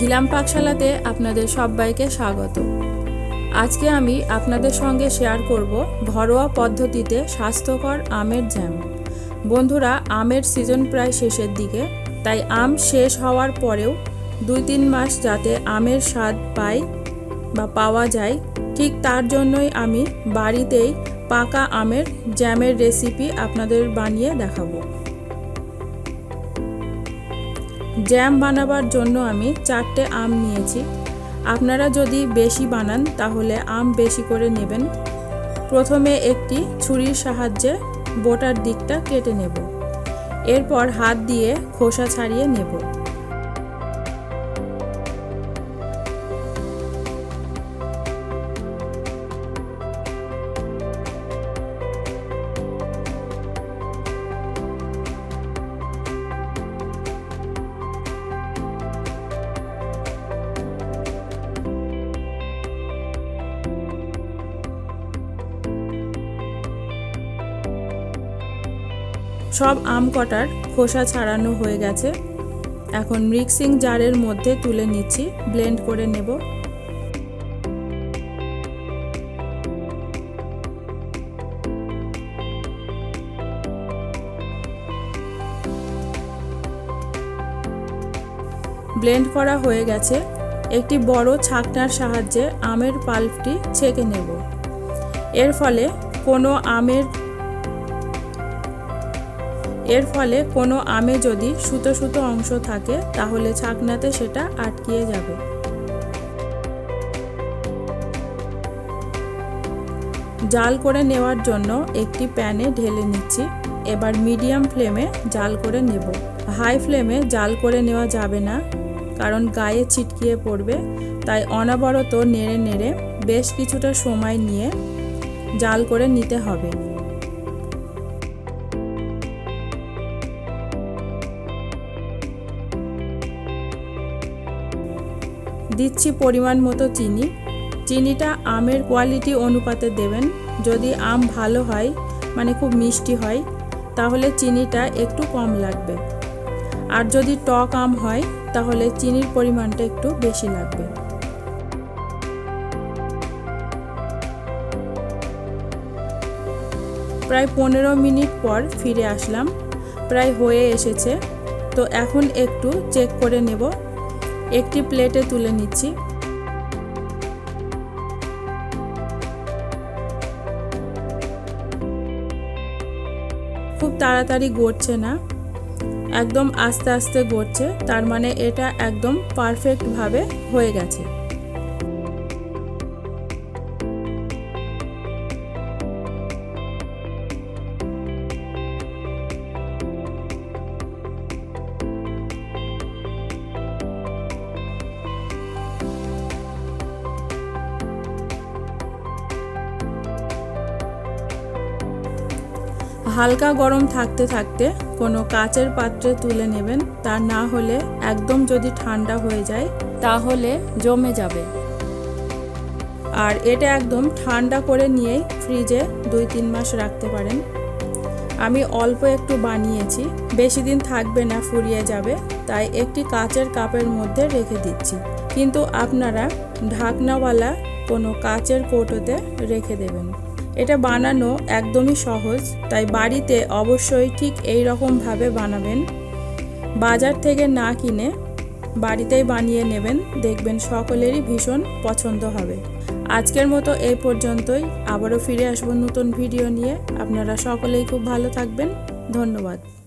ঝিলাম পাকশালাতে আপনাদের সবাইকে স্বাগত। আজকে আমি আপনাদের সঙ্গে শেয়ার করব ঘরোয়া পদ্ধতিতে স্বাস্থ্যকর আমের জ্যাম বন্ধুরা, আমের সিজন প্রায় শেষের দিকে, তাই আম শেষ হওয়ার পরেও দুই তিন মাস যাতে আমের স্বাদ পাই বা পাওয়া যায়, ঠিক তার জন্যই আমি বাড়িতেই পাকা আমের জ্যামের রেসিপি আপনাদের বানিয়ে দেখাবো। জ্যাম বানাবার জন্য আমি চারটে আম নিয়েছি। আপনারা যদি বেশি বানান, তাহলে আম বেশি করে নেবেন। প্রথমে একটি ছুরির সাহায্যে বোটার দিকটা কেটে নেব। এরপর হাত দিয়ে খোসা ছাড়িয়ে নেব। সব আম কটার খোসা ছাড়ানো হয়ে গেছে। এখন মিক্সিং জারের মধ্যে তুলে নিচ্ছি, ব্লেন্ড করে নেব। ব্লেন্ড করা হয়ে গেছে। একটি বড় ছাকনার সাহায্যে আমের পাল্পটি ছেঁকে নেব। এর ফলে কোনো আমের এর ফলে কোনো আমে যদি সুতো সুতো অংশ থাকে, তাহলে ছাকনাতে সেটা আটকিয়ে যাবে। জাল করে নেওয়ার জন্য একটি প্যানে ঢেলে নিচ্ছি। এবার মিডিয়াম ফ্লেমে জাল করে নেব। হাই ফ্লেমে জাল করে নেওয়া যাবে না, কারণ গায়ে ছিটকিয়ে পড়বে। তাই অনবরত নেড়ে নেড়ে বেশ কিছুটা সময় নিয়ে জাল করে নিতে হবে। দিচ্ছি পরিমাণ মতো চিনি। চিনিটা আমের কোয়ালিটি অনুপাতে দেবেন। যদি আম ভালো হয় মানে খুব মিষ্টি হয়, তাহলে চিনিটা একটু কম লাগবে। আর যদি টক আম হয়, তাহলে চিনির পরিমাণটা একটু বেশি লাগবে। প্রায় পনেরো মিনিট পর ফিরে আসলাম। প্রায় হয়ে এসেছে। তো এখন একটু চেক করে নেব একটি প্লেটে তুলে নিচ্ছি। খুব তাড়াতাড়ি গড়ছে না। একদম আস্তে আস্তে গড়ছে, তার মানে এটা একদম পারফেক্টভাবে হয়ে গেছে। হালকা গরম থাকতে থাকতে কোনো কাচের পাত্রে তুলে নেবেন, তা না হলে একদম যদি ঠান্ডা হয়ে যায়, তাহলে জমে যাবে। আর এটা একদম ঠান্ডা করে নিয়েই ফ্রিজে দুই তিন মাস রাখতে পারেন। আমি অল্প একটু বানিয়েছি, বেশি দিন থাকবে না, ফুরিয়ে যাবে, তাই একটি কাচের কাপের মধ্যে রেখে দিচ্ছি। কিন্তু আপনারা ঢাকনাওয়ালা কোনো কাচের কৌটোতে রেখে দেবেন। এটা বানানো একদমই সহজ, তাই বাড়িতে অবশ্যই ঠিক এই রকমভাবে বানাবেন। বাজার থেকে না কিনে বাড়িতেই বানিয়ে নেবেন, দেখবেন সকলেরই ভীষণ পছন্দ হবে। আজকের মতো এই পর্যন্তই, আবারও ফিরে আসব নতুন ভিডিও নিয়ে। আপনারা সকলেই খুব ভালো থাকবেন, ধন্যবাদ।